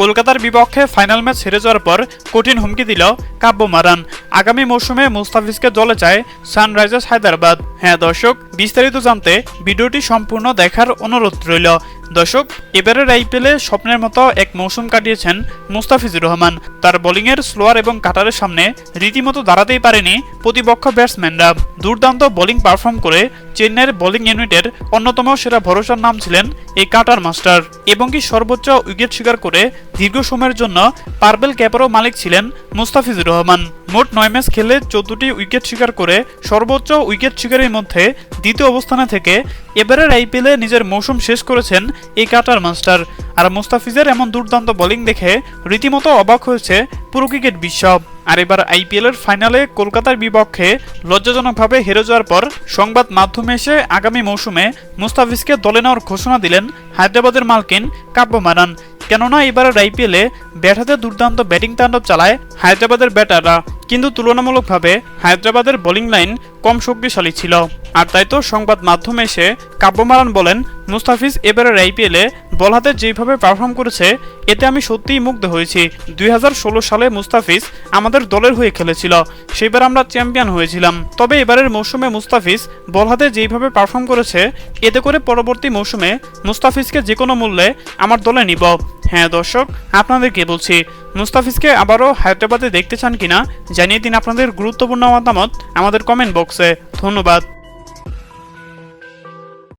কলকাতার বিপক্ষে final match হেরে যাওয়ার পর কঠিন হুমকি দিল কাব্য মারান আগামী মৌসুমে মুস্তাফিজকে দলে চায় সানরাইজার্স হায়দ্রাবাদ। হ্যাঁ দর্শক, বিস্তারিত জানতে ভিডিওটি সম্পূর্ণ দেখার অনুরোধ রইল। দর্শক, এবারের আইপিএলে স্বপ্নের মতো এক মৌসুম কাটিয়েছেন মুস্তাফিজুর রহমান। তার বোলিংয়ের স্লোয়ার এবং কাটারের সামনে রীতিমতো দাঁড়াতেই পারেনি প্রতিপক্ষ ব্যাটসম্যানরা। দুর্দান্ত বোলিং পারফর্ম করে চেন্নাইয়ের বোলিং ইউনিটের অন্যতম সেরা ভরসার নাম ছিলেন এই কাটার মাস্টার। এবং কি সর্বোচ্চ উইকেট শিকার করে দীর্ঘ সময়ের জন্য পার্বেল ক্যাপেরও মালিক ছিলেন মুস্তাফিজুর রহমান। মোট নয় ম্যাচ খেলে চোদ্দটি উইকেট শিকার করে সর্বোচ্চ উইকেট শিকারের মধ্যে দ্বিতীয় অবস্থানে থেকে এবারের আইপিএলে নিজের মৌসুম শেষ করেছেন এই কাটার মাস্টার। আর মুস্তাফিজের এমন দুর্দান্ত বোলিং দেখে রীতিমতো অবাক হয়েছে পুরো ক্রিকেট বিশ্ব। আর এবার আইপিএলের ফাইনালে কলকাতার বিপক্ষে লজ্জাজনকভাবে হেরে যাওয়ার পর সংবাদ মাধ্যমে এসে আগামী মৌসুমে মুস্তাফিজকে দলে নেওয়ার ঘোষণা দিলেন হায়দ্রাবাদের মালকিন কাব্য মারান কেননা এবারের আইপিএলে ব্যাট হাতে দুর্দান্ত ব্যাটিং তাণ্ডব চালায় হায়দ্রাবাদের ব্যাটাররা, কিন্তু তুলনামূলকভাবে হায়দ্রাবাদের বোলিং লাইন কম শক্তিশালী ছিল। আর তাই তো সংবাদ মাধ্যমে এসে কাব্যমারান বলেন, মুস্তাফিজ এবারের আইপিএলে বল হাতে যেভাবে পারফর্ম করেছে, এতে আমি সত্যিই মুগ্ধ হয়েছি। দুই হাজার ষোলো সালে মুস্তাফিজ আমাদের দলের হয়ে খেলেছিল সেবার আমরা চ্যাম্পিয়ন হয়েছিলাম। তবে এবারের মৌসুমে মুস্তাফিজ বল হাতে যেইভাবে পারফর্ম করেছে, এতে করে পরবর্তী মৌসুমে মুস্তাফিজকে যে কোনো মূল্যে আমার দলে নিব। হ্যাঁ দর্শক, আপনাদেরকে বলছি, মুস্তাফিজকে আবারও হায়দ্রাবাদে দেখতে চান কিনা, জানিয়ে দিন আপনাদের গুরুত্বপূর্ণ মতামত আমাদের কমেন্ট বক্সে ধন্যবাদ।